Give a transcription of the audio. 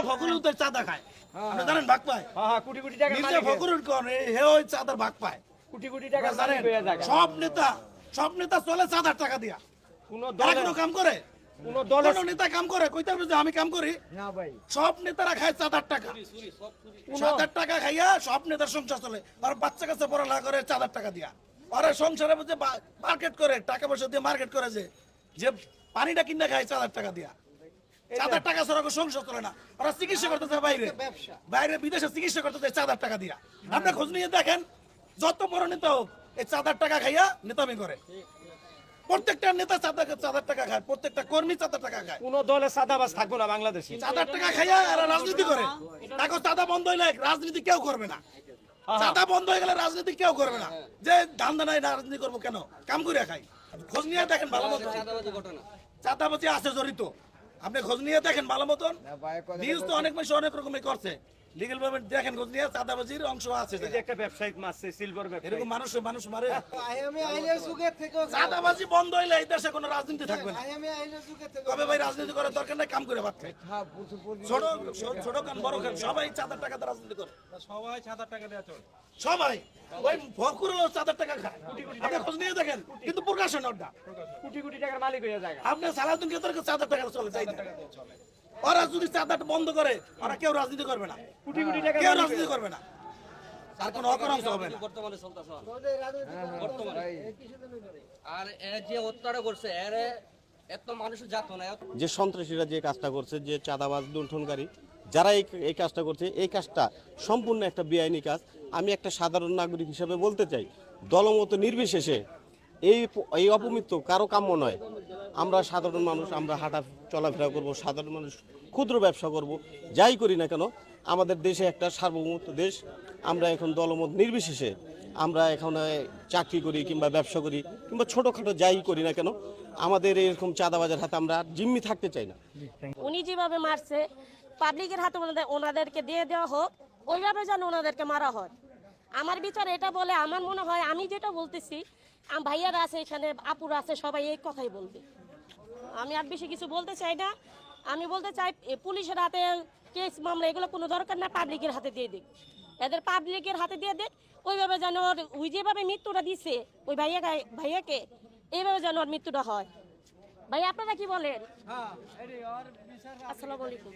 মির্জা ফখরুল তো চাঁদা খায়। আপনি জানেন ভাগ পায়? হ্যাঁ হ্যাঁ কোটি কোটি টাকার মির্জা ফখরুল কোন হে ওই চাঁদার ভাগ পায়। কোটি কোটি টাকার জানেন হয়ে সব নেতা সব নেতা চলে চাঁদার টাকা দিয়া। কোন তারা দলে কোনো কাম করে? কোন দলে কোন নেতা কাম করে? কইতে হবে যে আমি কাম করি? না ভাই। সব নেতারা খায় চাঁদার টাকা। চাঁদার টাকা খাইয়া সব নেতার সংসার চলে। আর বাচ্চা কাছে পড়ালেখা করে চাঁদার টাকা দিয়া। আর সংসারে মধ্যে মার্কেট করে টাকা পয়সা দিয়ে মার্কেট করে যে যে পানিটা কিনে খায় চাঁদার টাকা দিয়া। চাঁদার টাকা ছাড়া সংসার চলে না। ওরা চিকিৎসা করতে যায় বাইরে বাইরে বিদেশে চিকিৎসা করতে যায় চাঁদার টাকা দিয়া। আপনি খোঁজ নিয়ে দেখেন যত বড় নেতা হোক এই চাঁদার টাকা খাইয়া নেতামি করে। প্রত্যেকটা নেতা চাঁদা চাঁদার টাকা খায় প্রত্যেকটা কর্মী চাঁদার টাকা খায়। কোন দলে থাকব না বাংলাদেশে। চাঁদার টাকা খাইয়া এরা রাজনীতি করে। তাকে চাঁদা বন্ধ হইলে রাজনীতি কেউ করবে না। চাঁদা বন্ধ হয়ে গেলে রাজনীতি কেউ করবে না। যে ধান্দা নাই রাজনীতি করব কেন? কাম করে খাই। খোঁজ নিয়ে দেখেন ভালো মতো চাঁদাবাজি আছে জড়িত। আপনি খোঁজ নিয়ে দেখেন ভালো মতন। নিউজ তো অনেক মানুষ অনেক রকমের করছে। লিগেল ভাবে দেখেন খোঁজ নিয়ে চাঁদাবাজির অংশ আছে একটা ব্যবসায়িক মারছে সিলভার এরকম মানুষ মানুষ মারে। আমি আইনের যুগের থেকেও চাঁদাবাজি বন্ধ হইলে এই দেশে কোনো রাজনীতি থাকবে না। আমি আইনের যুগের থেকে কবে ভাই রাজনীতি করার দরকার নাই? কাম করে হ্যাঁ ছোট ছোট- ছোট কান বড় কান সবাই চাঁদার টাকা দিয়ে রাজনীতি করে। সবাই সাদা টাকা দেওয়া চলে। সবাই। ওই ফকুরও চাঁদার টাকা খায়। আপনি খোঁজ নিয়ে দেখেন। কিন্তু প্রকাশ হয় কোটি কোটি টাকার মালিক হয়ে যায় আপনি কেতরকে চাঁদার টাকা চলে যাই ওরা যদি চাঁদাটা বন্ধ করে ওরা কেউ রাজনীতি করবে না। কোটি কোটি টাকার কেউ রাজনীতি করবে না। আর কোনো অকরাংশ হবে না। বর্তমানে চলতেছে। বর্তমানে। আর যে হত্যাটা করছে এর এত মানুষের জাত না যে সন্ত্রাসীরা যে কাজটা করছে যে চাঁদাবাজ লুণ্ঠনকারী যারা এই এই কাজটা করছে এই কাজটা সম্পূর্ণ একটা বেআইনি কাজ। আমি একটা সাধারণ নাগরিক হিসেবে বলতে চাই দলমত নির্বিশেষে এই এই অপমৃত্যু কারও কাম্য নয়। আমরা সাধারণ মানুষ, আমরা হাঁটা চলাফেরা করব, সাধারণ মানুষ, ক্ষুদ্র ব্যবসা করব, যাই করি না কেন, আমাদের দেশে একটা সার্বভৌমত্ব দেশ, আমরা এখন দলমত নির্বিশেষে আমরা এখানে চাকরি করি কিংবা ব্যবসা করি কিংবা ছোটোখাটো যাই করি না কেন, আমাদের এরকম চাঁদাবাজার হাতে আমরা জিম্মি থাকতে চাই না। উনি যেভাবে মারছে পাবলিকের হাতে ওনাদের, ওনাদেরকে দিয়ে দেওয়া হোক, ওইভাবে যেন ওনাদেরকে মারা হয়। আমার বিচার এটা বলে আমার মনে হয়, আমি যেটা বলতেছি আম- ভাইয়ারা আছে এখানে আপুরা আছে সবাই এই কথাই বলবে। আমি আর বেশি কিছু বলতে চাই না। আমি বলতে চাই পুলিশের হাতে কেস মামলা এগুলো কোনো দরকার না পাবলিকের হাতে দিয়ে দিক। এদের পাবলিকের হাতে দিয়ে দিক ওইভাবে যেন ওর ওই যেভাবে মৃত্যুটা দিছে ওই ভাইয়া ভাইয়াকে এইভাবে যেন ওর মৃত্যুটা হয়। ভাই আপনারা কি বলেন? আসসালামু আলাইকুম।